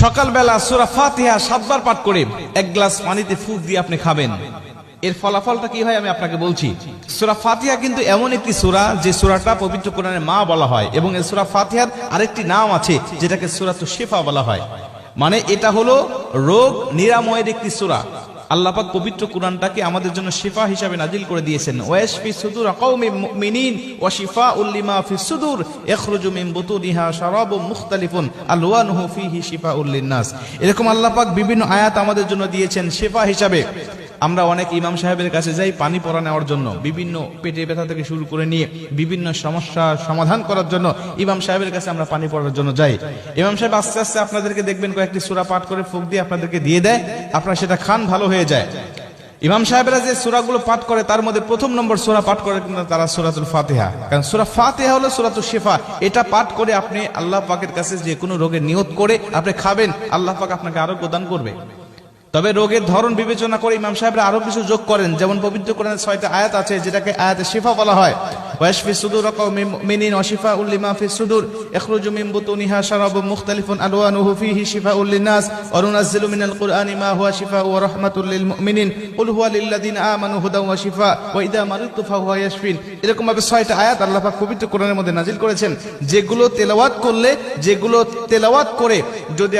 সকালবেলা সুরা ফাতিহা সাতবার পাঠ করে এক গ্লাস পানিতে ফুক দিয়ে আপনি খাবেন। এর ফলাফলটা কি হয় আমি আপনাকে বলছি। সুরা ফাতিহা কিন্তু এমন একটি সুরা যে সুরাটা পবিত্র কোরআনের মা বলা হয় এবং এই সুরা ফাতিহার আরেকটি নাম আছে যেটাকে সুরাত শেফা বলা হয়। মানে এটা হলো রোগ নিরাময়ের একটি সুরা। আল্লাপাক পবিত্র কোরআনটাকে আমাদের জন্য শিফা হিসাবে নাজিল করে দিয়েছেন। ওয়াসফি সুদুর কওমি মুমিনিন ওয়া শিফাউল উল্লিমা ফিস সুদুর ইখরুজু মিন বুতুনিহা শারাবুম মুখতালিফুন আলওয়ানুহু ফিহি উল্লিন নাস এরকম আল্লাপাক বিভিন্ন আয়াত আমাদের জন্য দিয়েছেন শিফা হিসাবে। আমরা অনেক ইমাম সাহেবের কাছে যাই পানি পরা নেওয়ার জন্য, বিভিন্ন পেটে ব্যথা থেকে শুরু করে নিয়ে বিভিন্ন সমস্যা সমাধান করার জন্য ইমাম সাহেবের কাছে আমরা পানি পড়ার জন্য যাই। ইমাম সাহেব আস্তে আস্তে আপনাদেরকে দেখবেন, কয়েকটি সুরা পাঠ করে ফুক দিয়ে আপনাদেরকে দিয়ে দেয়, আপনারা সেটা খান, ভালো হয়ে যায়। ইমাম সাহেবেরা যে সুরাগুলো পাঠ করে, তার মধ্যে প্রথম নম্বর সুরা পাঠ করে কিন্তু তারা সুরাতুল ফাতেহা। কারণ সুরা ফাতেহা হলো সুরাতুল শেফা। এটা পাঠ করে আপনি আল্লাহ পাকের কাছে যে কোনো রোগের নিয়ত করে আপনি খাবেন, আল্লাহ পাক আপনাকে আরোগ্য দান করবে। তবে রোগের ধরন বিবেচনা করে ইমাম সাহেবরা আরও কিছু যোগ করেন। যেমন পবিত্র কোরআনের ছয়টা আয়াত আছে, যেটাকে আয়াতে শিফা বলা হয়। ওয়াশফি সুদুর মিনিন ওয়াশিফা উল্লিমা ফি সুদুর। ইখরুজু মিন বুতুনিহা শারাবুম মুখতালিফুন আলওয়ানুহু ফিহি শিফাউল লিন্নাস। ওয়া নুনাজ্জিলু মিনাল কুরআনি মা হুয়া শিফাউ ওয়া রাহমাতুল লিল মুমিনিন। কুল হুয়া লিল্লাযিনা আমানু হুদাও ওয়া শিফা। ওয়া ইযা মারিদতু ফাহুয়া ইয়াশফিন। এরকম ভাবে ছয়টা আয়াত আল্লাহ পাক পবিত্র কোরআনের মধ্যে নাজিল করেছেন। যেগুলো তেলাওয়াত করলে, যেগুলো তেলাওয়াত করে, যদি